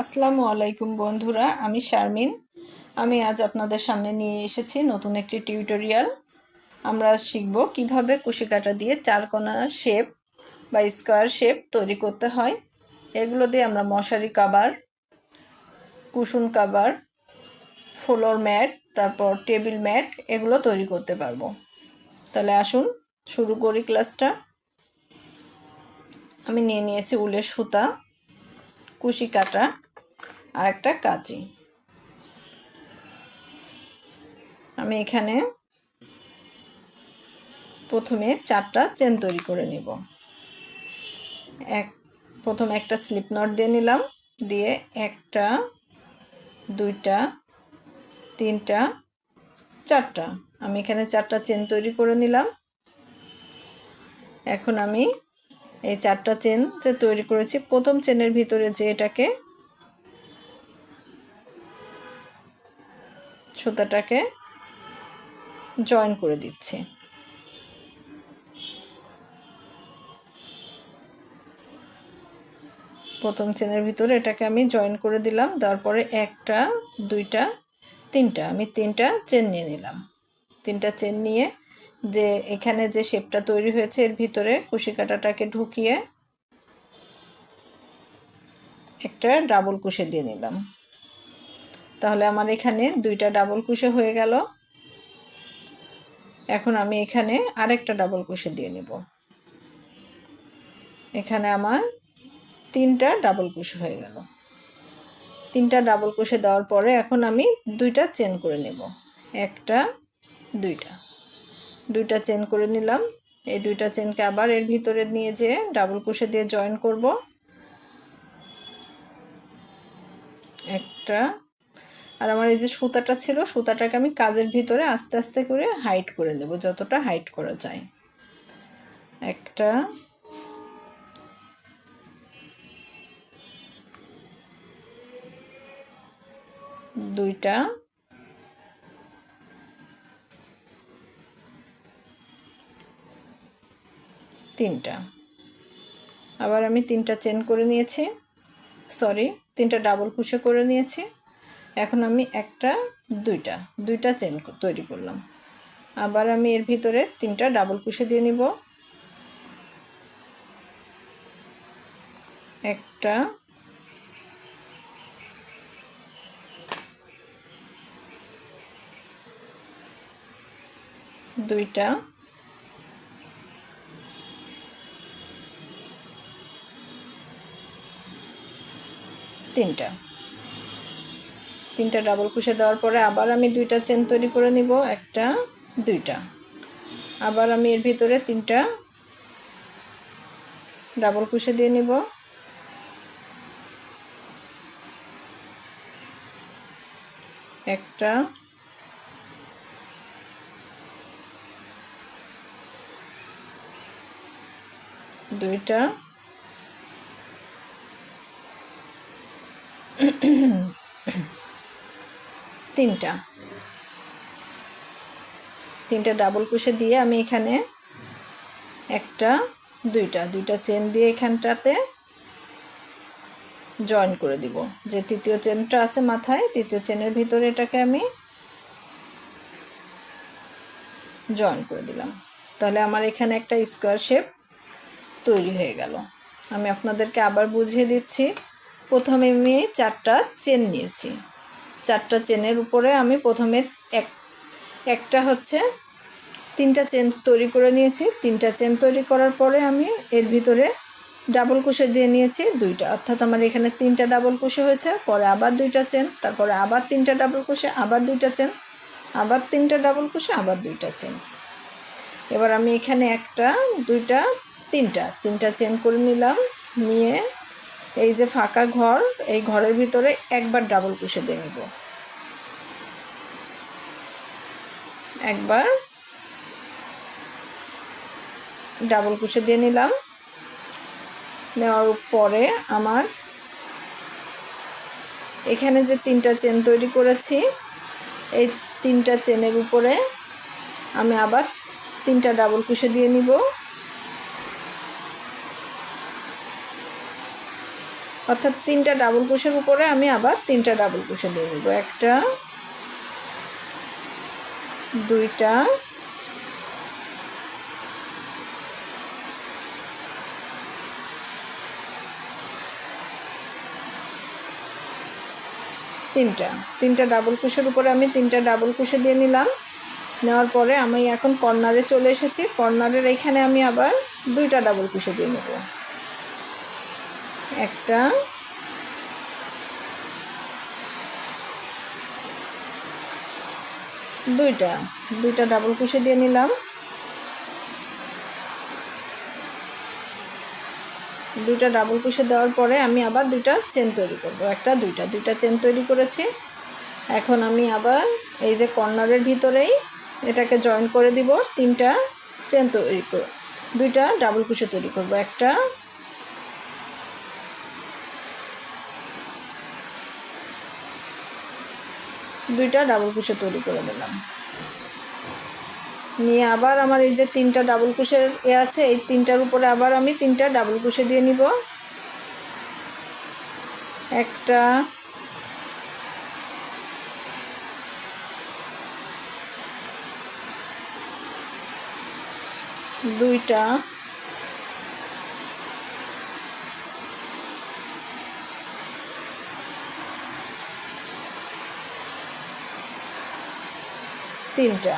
আসসালামু আলাইকুম বন্ধুরা, আমি শারমিন। আমি আজ আপনাদের সামনে নিয়ে এসেছি নতুন একটি টিউটোরিয়াল। আমরা শিখব কীভাবে কুশি কাটা দিয়ে চারকোনা শেপ বা স্কোয়ার শেপ তৈরি করতে হয়। এগুলো দিয়ে আমরা মশারি cover cushion cover, floor mat, তারপর টেবিল ম্যাট এগুলো তৈরি করতে পারব। তাহলে আসুন শুরু করি ক্লাসটা। আমি নিয়ে নিয়েছি উলের সুতা কুশি কাটা আর একটা কাঁচি। আমি এখানে প্রথমে চারটা চেন তৈরি করে নিব। এক, প্রথমে একটা স্লিপ নট দিয়ে নিলাম, দিয়ে একটা, দুইটা, তিনটা, চারটা। আমি এখানে চারটা চেন তৈরি করে নিলাম। এখন আমি এই চারটা চেন যে তৈরি করেছি, প্রথম চেনের ভিতরে যে এটাকে সুতাটাকে জয়েন করে দিচ্ছি। প্রথম চেনের ভিতরে এটাকে আমি জয়েন করে দিলাম, তারপরে একটা, দুইটা, তিনটা, আমি তিনটা চেন নিয়ে নিলাম। তিনটা চেন নিয়ে যে এখানে যে শেপটা তৈরি হয়েছে, এর ভিতরে কুশি কাটাটাকে ঢুকিয়ে একটা ডাবল কুশে দিয়ে নিলাম। তাহলে আমার এখানে দুইটা ডাবল কুশে হয়ে গেল। এখন আমি এখানে আরেকটা ডাবল কুশে দিয়ে নিব। এখানে আমার তিনটা ডাবল কুশে হয়ে গেল। তিনটা ডাবল কুশে দেওয়ার পরে এখন আমি দুইটা চেন করে নেব। একটা, দুইটা। দুইটা চেন করে নিলাম। এই দুইটা চেনকে আবার এর ভিতরে নিয়ে যেয়ে ডাবল কুশে দিয়ে জয়েন করব। একটা আর আমার এই যে সুতাটা ছিল, সুতাটাকে আমি কাজের ভিতরে আস্তে আস্তে করে হাইট করে নেব, যতটা হাইট করা যায়। একটা দুইটা তিনটা। আবার আমি তিনটা চেন করে নিয়েছি। সরি তিনটা ডাবল কুশে করে নিয়েছি। এখন আমি একটা, দুইটা দুইটা চেন তৈরি করলাম। আবার আমি এর ভিতরে তিনটা ডাবল কুশে দিয়ে নিব। একটা, দুইটা, তিনটা। তিনটা ডাবল কুশে দেওয়ার পরে আবার আমি দুইটা চেন তৈরি করে নিব, একটা, দুইটা। আবার আমি এর ভিতরে তিনটা ডাবল কুশে দিয়ে নিব। একটা, দুইটা। তিনটা। তিনটা ডাবল কুশে দিয়ে আমি এখানে একটা, দুইটা দুইটা চেন দিয়ে এখানটাতে জয়েন করে দিব। যে তৃতীয় চেনটা আছে মাথায়, তৃতীয় চেনের ভিতরে এটাকে আমি জয়েন করে দিলাম। তাহলে আমার এখানে একটা স্কোয়ার শেপ তৈরি হয়ে গেল। আমি আপনাদেরকে আবার বুঝিয়ে দিচ্ছি। প্রথমে আমি চারটা চেন নিয়েছি। চারটা চেনের উপরে আমি প্রথমে এক, একটা হচ্ছে তিনটা চেন তৈরি করে নিয়েছি। তিনটা চেন তৈরি করার পরে আমি এর ভিতরে ডাবল কুশে দিয়ে নিয়েছি দুইটা। অর্থাৎ আমার এখানে তিনটা ডাবল কুশে হয়েছে, পরে আবার দুইটা চেন, তারপরে আবার তিনটা ডাবল কুশে, আবার দুইটা চেন, আবার তিনটা ডাবল কুশে, আবার দুইটা চেন। এবার আমি এখানে একটা, দুইটা, তিনটা তিনটা চেন করে নিলাম, নিয়ে এই যে ফাঁকা ঘর, এই ঘরের ভিতরে একবার ডাবল কুশে দিয়ে নেব। একবার ডাবল কুশে দিয়ে নিলাম। নেওয়ার পরে আমার এখানে যে তিনটা চেন তৈরি করেছি, এই তিনটা চেনের উপরে আমি আবার তিনটা ডাবল কুশে দিয়ে নিব। অর্থাৎ তিনটা ডাবল কুশের উপরে আমি আবার তিনটা ডাবল কুশে দিয়ে নেব একটা, দুইটা, তিনটা। তিনটা ডাবল কুশের উপরে আমি তিনটা ডাবল কুশে দিয়ে নিলাম। নেওয়ার পরে আমি এখন কর্নারে চলে এসেছি। কর্নারের এইখানে আমি আবার দুইটা ডাবল কুশে দিয়ে নেব। একটা। দুইটা। দুইটা ডাবল কুশে দিয়ে নিলাম। দুইটা ডাবল কুশে দেওয়ার পরে আমি আবার দুইটা চেন তৈরি করব। একটা, দুইটা। দুইটা চেন তৈরি করেছি। এখন আমি আবার এই যে কর্নারের ভিতরেই এটাকে জয়েন করে দিব। তিনটা চেন তৈরি দুইটা ডাবল কুশে তৈরি করব। একটা দুইটা ডাবল কুশে তৈরি করে দিলাম নিয়ে আবার আমার এই যে তিনটা ডাবল কুশের এ আছে, এই তিনটার উপরে আবার আমি তিনটা ডাবল কুশে দিয়ে নিব। একটা, দুইটা তিনটা।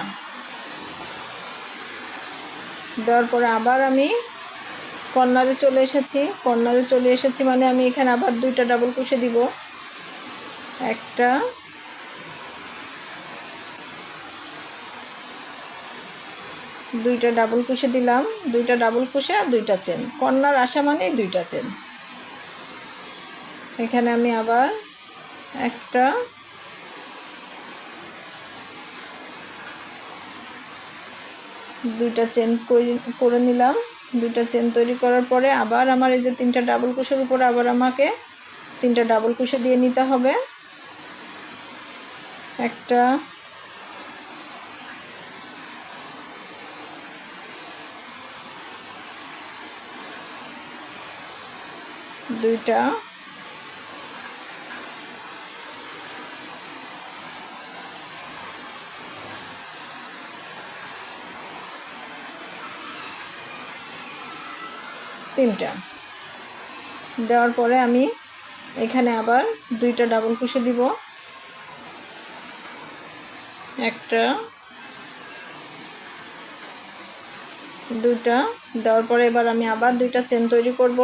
দেওয়ার পরে আবার আমি কর্নারে চলে এসেছি। কর্নারে চলে এসেছি মানে আমি এখানে আবার দুইটা ডাবল কুশে দিব। একটা, দুইটা ডাবল কুশে দিলাম। দুইটা ডাবল কুশে আর দুইটা চেন কর্নার আসা মানে দুইটা চেন এখানে আমি আবার একটা দুইটা চেন করে নিলাম। দুইটা চেন তৈরি করার পরে আবার আমার এই যে তিনটা ডাবল কুশের উপরে আবার আমাকে তিনটা ডাবল কুশে দিয়ে নিতে হবে। একটা, দুইটা তিনটা। দেওয়ার পরে আমি এখানে আবার দুইটা ডাবল কুশি দিব। একটা, দুইটা, দেওয়ার পরে এবার আমি আবার দুইটা চেন তৈরি করব।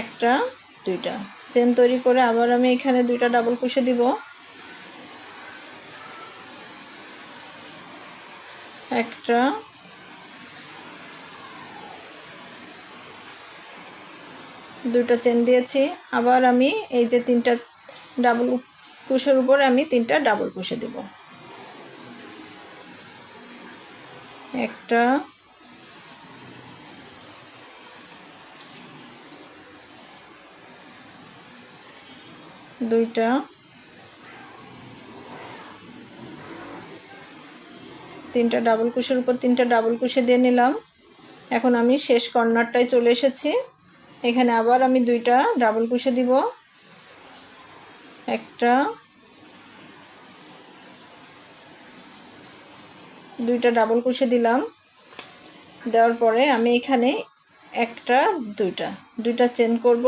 একটা, দুইটা। চেন তৈরি করে আবার আমি এখানে দুইটা ডাবল কুশি দিব। একটা দুটো চেন দিয়েছি। আবার আমি এই যে তিনটা ডাবল কুশের উপরে আমি তিনটা ডাবল কুশে দেব। একটা, দুইটা, তিনটা ডাবল কুশের উপর তিনটা ডাবল কুশে দিয়ে নিলাম। এখন আমি শেষ কর্নারটায় চলে এসেছি। এখানে আবার আমি দুইটা ডাবল কুশে দিব। একটা, দুইটা ডাবল কুশে দিলাম। দেওয়ার পরে আমি এখানে একটা, দুইটা দুইটা চেন করব।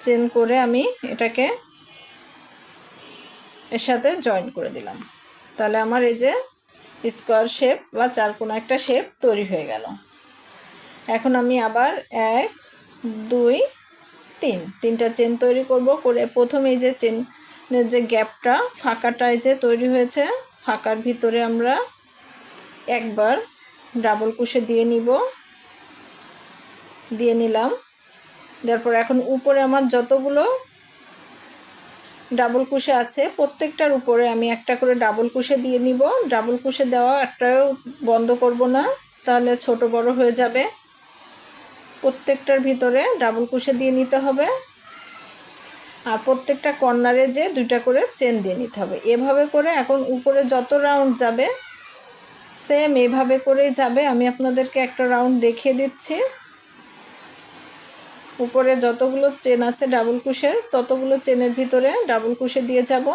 চেন করে আমি এটাকে এর সাথে জয়েন করে দিলাম। তাহলে আমার এই যে স্কোয়ার শেপ বা চারকোনা একটা শেপ তৈরি হয়ে গেল। এখন আমি আবার এক, দুই, তিন। তিনটা চেন তৈরি করব করে প্রথমে এই যে চেনের যে গ্যাপটা ফাঁকাটায় যে তৈরি হয়েছে, ফাঁকার ভিতরে আমরা একবার ডাবল কুশে দিয়ে নিব। দিয়ে নিলাম। তারপর এখন উপরে আমার যতগুলো ডাবল কুশে আছে, প্রত্যেকটার উপরে আমি একটা করে ডাবল কুশে দিয়ে নিব। ডাবল কুশে দেওয়া একটাও বন্ধ করব না, তাহলে ছোট বড় হয়ে যাবে। প্রত্যেকটার ভিতরে ডাবল কুশে দিয়ে নিতে হবে। আর প্রত্যেকটা কর্নারে যে দুইটা করে চেন দিয়ে নিতে হবে। এভাবে করে এখন উপরে যত রাউন্ড যাবে সেম এভাবে করেই যাবে। আমি আপনাদেরকে একটা রাউন্ড দেখিয়ে দিচ্ছি। উপরে যতগুলো চেন আছে ডাবল কুশের ততগুলো চেনের ভিতরে ডাবল কুশে দিয়ে যাব।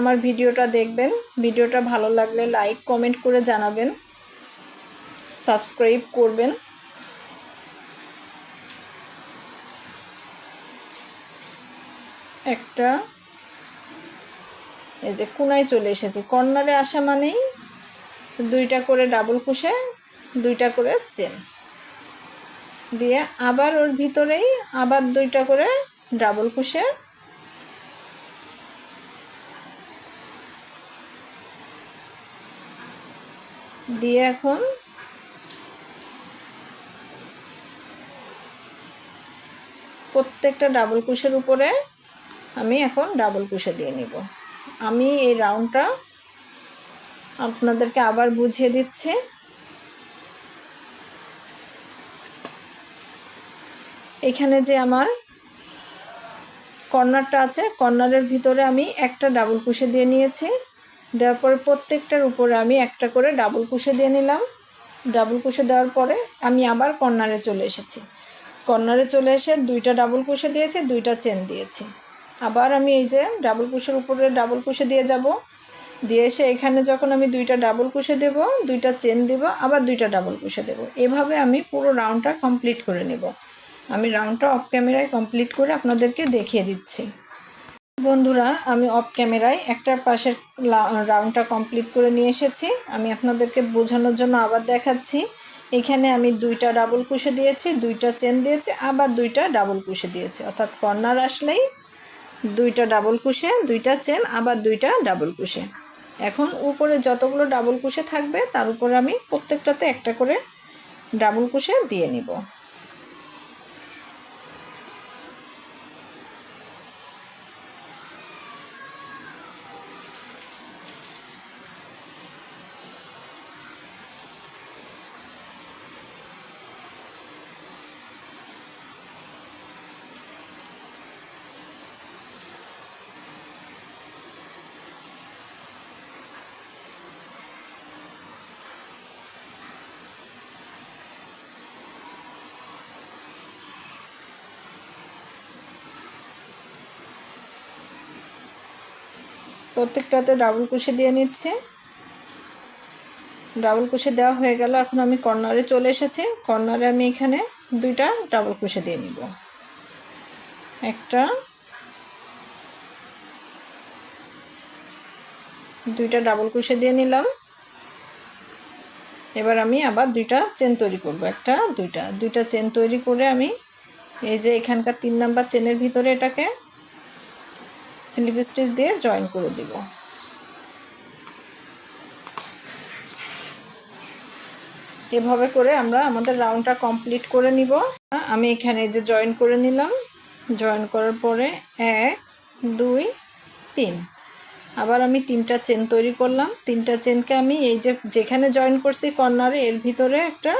আমার ভিডিওটা দেখবেন। ভিডিওটা ভালো লাগলে লাইক কমেন্ট করে জানাবেন। সাবস্ক্রাইব করবেন। একটা এই যে কোনায় চলে এসেছি। কর্নারে আসা মানেই দুইটা করে ডাবল কুশে দুইটা করে চেন দিয়ে আবার ওর ভিতরেই আবার দুইটা করে ডাবল কুশে দিয়ে এখন প্রত্যেকটা ডাবল কুশের উপরে আমি এখন ডাবল কুশে দিয়ে নিব। আমি এই রাউন্ডটা আপনাদেরকে আবার বুঝিয়ে দিচ্ছি। এখানে যে আমার কর্নারটা আছে কর্নারের ভিতরে আমি একটা ডাবল কুশে দিয়ে নিয়েছি। দেওয়ার পরে প্রত্যেকটার উপরে আমি একটা করে ডাবল কুশে দিয়ে নিলাম। ডাবল কুশে দেওয়ার পরে আমি আবার কর্নারে চলে এসেছি। কর্নারে চলে এসে দুইটা ডাবল কুশে দিয়েছি, দুইটা চেন দিয়েছি। আবার আমি এই যে ডাবল কুশের উপরে ডাবল কুশে দিয়ে যাব। দিয়ে এসে এখানে যখন আমি দুইটা ডাবল কুশে দেব, দুইটা চেন দেব, আবার দুইটা ডাবল কুশে দেব। এভাবে আমি পুরো রাউন্ডটা কমপ্লিট করে নেব। আমি রাউন্ডটা অফ ক্যামেরায় কমপ্লিট করে আপনাদেরকে দেখিয়ে দিচ্ছি। বন্ধুরা, আমি অফ ক্যামেরায় একটার পাশের রাউন্ডটা কমপ্লিট করে নিয়ে এসেছি। আমি আপনাদেরকে বোঝানোর জন্য আবার দেখাচ্ছি। এখানে আমি দুইটা ডাবল কুশে দিয়েছি, দুইটা চেন দিয়েছি, আবার দুইটা ডাবল কুশে দিয়েছি। অর্থাৎ কর্নার আসলেই দুইটা ডাবল কুশে দুইটা চেন আবার দুইটা ডাবল কুশে এখন উপরে যতগুলো ডাবল কুশে থাকবে, তার উপরে আমি প্রত্যেকটাতে একটা করে ডাবল কুশে দিয়ে নিব। প্রত্যেকটাতে ডাবল কুশি দিয়ে নিচ্ছে। ডাবল কুশি দেওয়া হয়ে গেল, এখন আমি কর্নারে চলে এসেছি। কর্নারে আমি এখানে দুইটা ডাবল কুশি দিয়ে নিব। একটা, দুইটা ডাবল কুশি দিয়ে নিলাম। এবার আমি আবার দুইটা চেন তৈরি করব, একটা, দুইটা। দুইটা চেন তৈরি করে আমি এই যে এখানকার তিন নাম্বার চেনের ভিতরে এটাকে স্লিপ স্টিচ দিয়ে জয়েন করে দিব। এভাবে করে আমরা আমাদের রাউন্ডটা কমপ্লিট করে নিব। আমি এখানে যে জয়েন করে নিলাম জয়েন করার পরে এক, দুই, তিন। আবার আমি তিনটা চেন তৈরি করলাম। তিনটা চেনকে আমি এই যে যেখানে জয়েন করছি কর্নারে এর ভিতরে একটা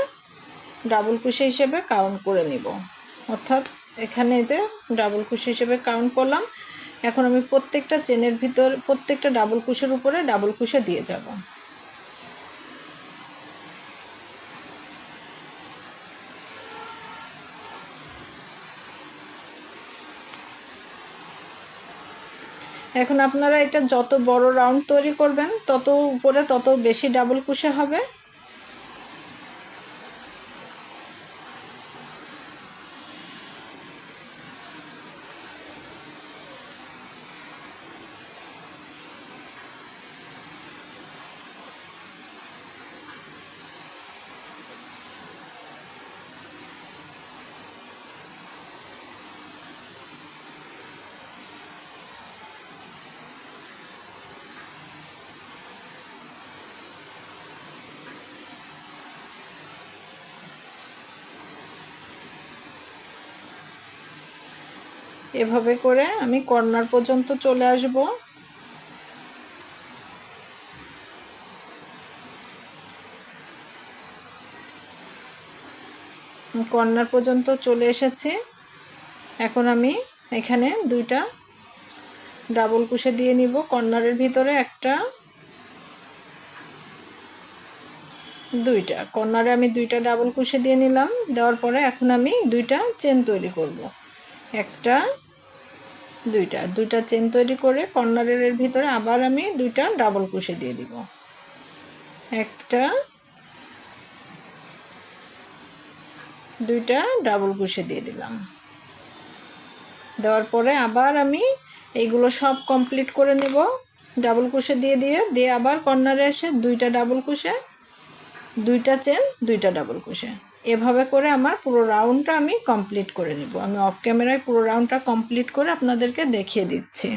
ডাবল কুশি হিসেবে কাউন্ট করে নিব। অর্থাৎ এখানে যে ডাবল কুশি হিসেবে কাউন্ট করলাম এখন আমি প্রত্যেকটা চেনের ভিতর, প্রত্যেকটা ডাবল কুশের উপরে ডাবল কুশে দিয়ে যাব। এখন আপনারা এটা যত বড় রাউন্ড তৈরি করবেন, তত উপরে তত বেশি ডাবল কুশে হবে। এভাবে করে আমি কর্নার পর্যন্ত চলে আসব। কর্নার পর্যন্ত চলে এসেছি। এখন আমি এখানে দুইটা ডাবল কুশে দিয়ে নিব। কর্নারের ভিতরে একটা, দুইটা। কর্নারে আমি দুইটা ডাবল কুশে দিয়ে নিলাম। দেওয়ার পরে এখন আমি দুইটা চেন তৈরি করব। একটা দুইটা দুইটা চেন তৈরি করে কর্নারের ভিতরে আবার আমি দুইটা ডাবল কুশে দিয়ে দিব। একটা, দুইটা ডাবল কুশে দিয়ে দিলাম। দেওয়ার পরে আবার আমি এইগুলো সব কমপ্লিট করে নেব। ডাবল কুশে দিয়ে দিয়ে দিয়ে আবার কর্নারে এসে দুইটা ডাবল কুশে দুইটা চেন দুইটা ডাবল কুশে এভাবে করে আমার পুরো রাউন্ডটা আমি কমপ্লিট করে নিব। আমি অফ ক্যামেরায় পুরো রাউন্ডটা কমপ্লিট করে আপনাদেরকে দেখিয়ে দিচ্ছি।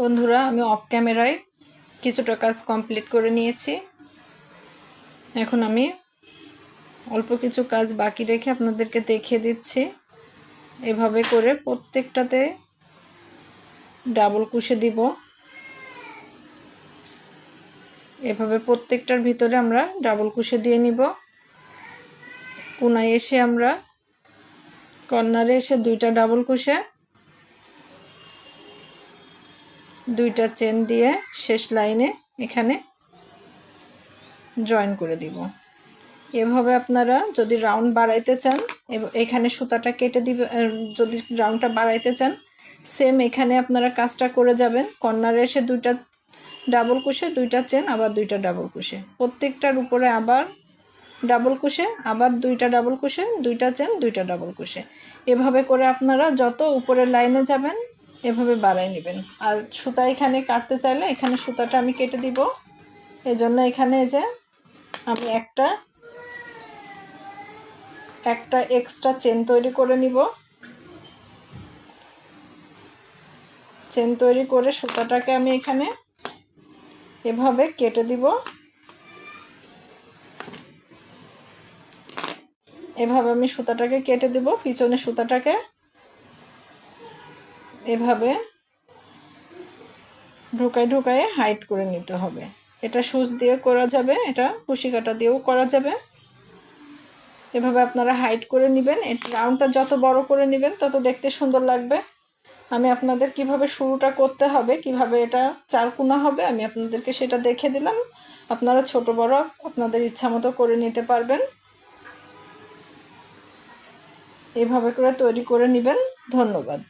বন্ধুরা, আমি অফ ক্যামেরায় কিছুটা কাজ কমপ্লিট করে নিয়েছি। এখন আমি অল্প কিছু কাজ বাকি রেখে আপনাদেরকে দেখিয়ে দিচ্ছি। এভাবে করে প্রত্যেকটাতে ডাবল কুশে দিব। এভাবে প্রত্যেকটার ভিতরে আমরা ডাবল কুশে দিয়ে নিব। কোনায় এসে আমরা কর্নারে এসে দুইটা ডাবল কুশে দুইটা চেন দিয়ে শেষ লাইনে এখানে জয়েন করে দিব। এভাবে আপনারা যদি রাউন্ড বাড়াইতে চান এখানে সুতাটা কেটে দিবে যদি রাউন্ডটা বাড়াইতে চান, সেম এখানে আপনারা কাজটা করে যাবেন। কর্নারে এসে দুইটা ডাবল কুশে দুইটা চেন, আবার দুইটা ডাবল কুশে প্রত্যেকটার উপরে আবার ডাবল কুশে আবার দুইটা ডাবল কুশে দুইটা চেন দুইটা ডাবল কুশে এভাবে করে আপনারা যত উপরের লাইনে যাবেন, এভাবে বাড়াই নেবেন। আর সুতা এখানে কাটতে চাইলে এখানে সুতাটা আমি কেটে দিব। এজন্য এখানে যে আমি একটা একটা এক্সট্রা চেন তৈরি করে নিব। চেন তৈরি করে সুতাটাকে আমি এখানে এভাবে কেটে দিব। এভাবে আমি সুতাটাকে কেটে দিব পিছনে সুতাটাকে। এভাবে ঢুকাই ঢুকাই হাইট করে নিতে হবে। এটা সুচ দিয়ে করা যাবে, এটা কুশি কাটা দিয়েও করা যাবে। এভাবে আপনারা হাইট করে নেবেন রাউন্ডটা যত বড় করে নেবেন, তত দেখতে সুন্দর লাগবে। আমি আপনাদের কীভাবে শুরুটা করতে হবে, কীভাবে এটা চারকুনা হবে, আমি আপনাদেরকে সেটা দেখে দিলাম। আপনারা ছোট বড় আপনাদের ইচ্ছা মতো করে নিতে পারবেন। এভাবে করে তৈরি করে নেবেন। ধন্যবাদ।